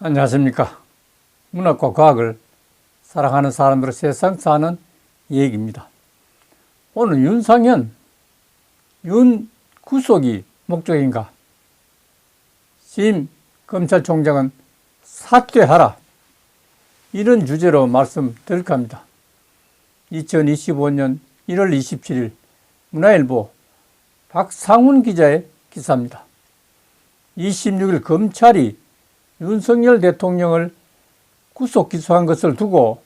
안녕하십니까. 문학과 과학을 사랑하는 사람들의 세상 사는 얘기입니다. 오늘 윤상현, 윤 구속이 목적인가? 심 검찰총장은 사퇴하라. 이런 주제로 말씀드릴까 합니다. 2025년 1월 27일 문화일보 박상훈 기자의 기사입니다. 26일 검찰이 윤석열 대통령을 구속 기소한 것을 두고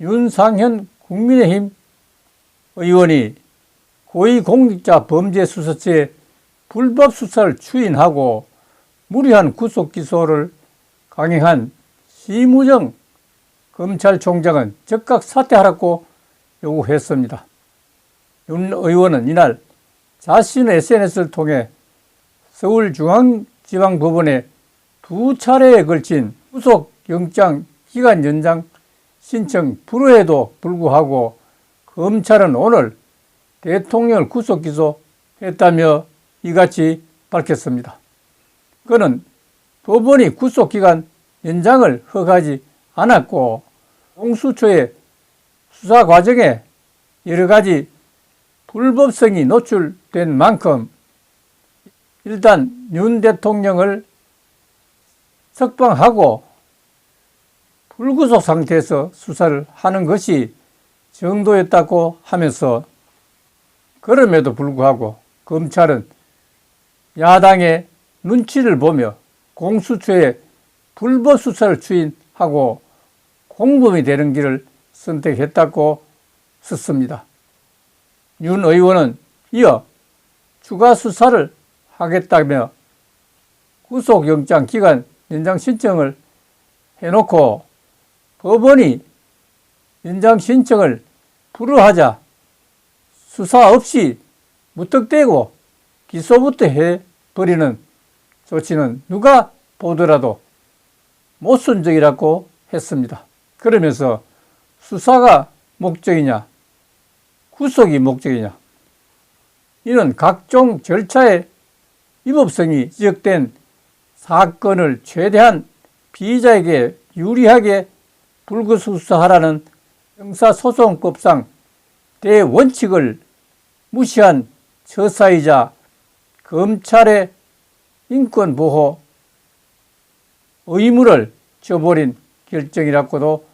윤상현 국민의힘 의원이 고위공직자 범죄수사처의 불법 수사를 추인하고 무리한 구속 기소를 강행한 심우정 검찰총장은 즉각 사퇴하라고 요구했습니다. 윤 의원은 이날 자신의 SNS를 통해 서울중앙지방법원에 두 차례에 걸친 구속영장 기간 연장 신청 불허에도 불구하고 검찰은 오늘 대통령을 구속 기소했다며 이같이 밝혔습니다. 그는 법원이 구속 기간 연장을 허가하지 않았고 공수처의 수사 과정에 여러 가지 불법성이 노출된 만큼 일단 윤 대통령을 석방하고 불구속 상태에서 수사를 하는 것이 정도였다고 하면서 그럼에도 불구하고 검찰은 야당의 눈치를 보며 공수처의 불법 수사를 추인하고 공범이 되는 길을 선택했다고 썼습니다. 윤 의원은 이어 추가 수사를 하겠다며 구속영장 기간 연장 신청을 해놓고 법원이 연장 신청을 불허하자 수사 없이 무턱대고 기소부터 해버리는 조치는 누가 보더라도 모순적이라고 했습니다. 그러면서 수사가 목적이냐, 구속이 목적이냐, 이는 각종 절차의 위법성이 지적된 사건을 최대한 피의자에게 유리하게 불구수사하라는 형사소송법상 대원칙을 무시한 처사이자 검찰의 인권 보호 의무를 저버린 결정이라고도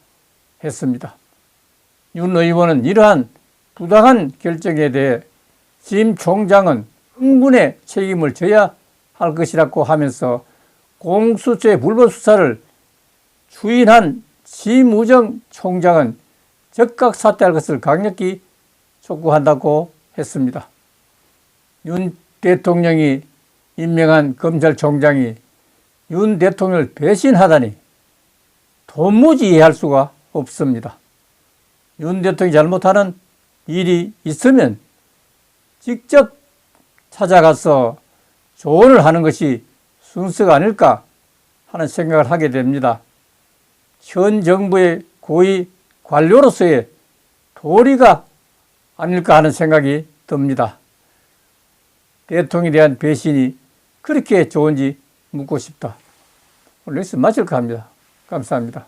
했습니다. 윤 의원은 이러한 부당한 결정에 대해 심 총장은 흥분의 책임을 져야 할 것이라고 하면서 공수처의 불법 수사를 추인한 심우정 총장은 즉각 사퇴할 것을 강력히 촉구한다고 했습니다. 윤 대통령이 임명한 검찰총장이 윤 대통령을 배신하다니 도무지 이해할 수가 없습니다. 윤 대통령이 잘못하는 일이 있으면 직접 찾아가서 조언을 하는 것이 순서가 아닐까 하는 생각을 하게 됩니다. 현 정부의 고위 관료로서의 도리가 아닐까 하는 생각이 듭니다. 대통령에 대한 배신이 그렇게 좋은지 묻고 싶다. 오늘 뉴스 마칠까 합니다. 감사합니다.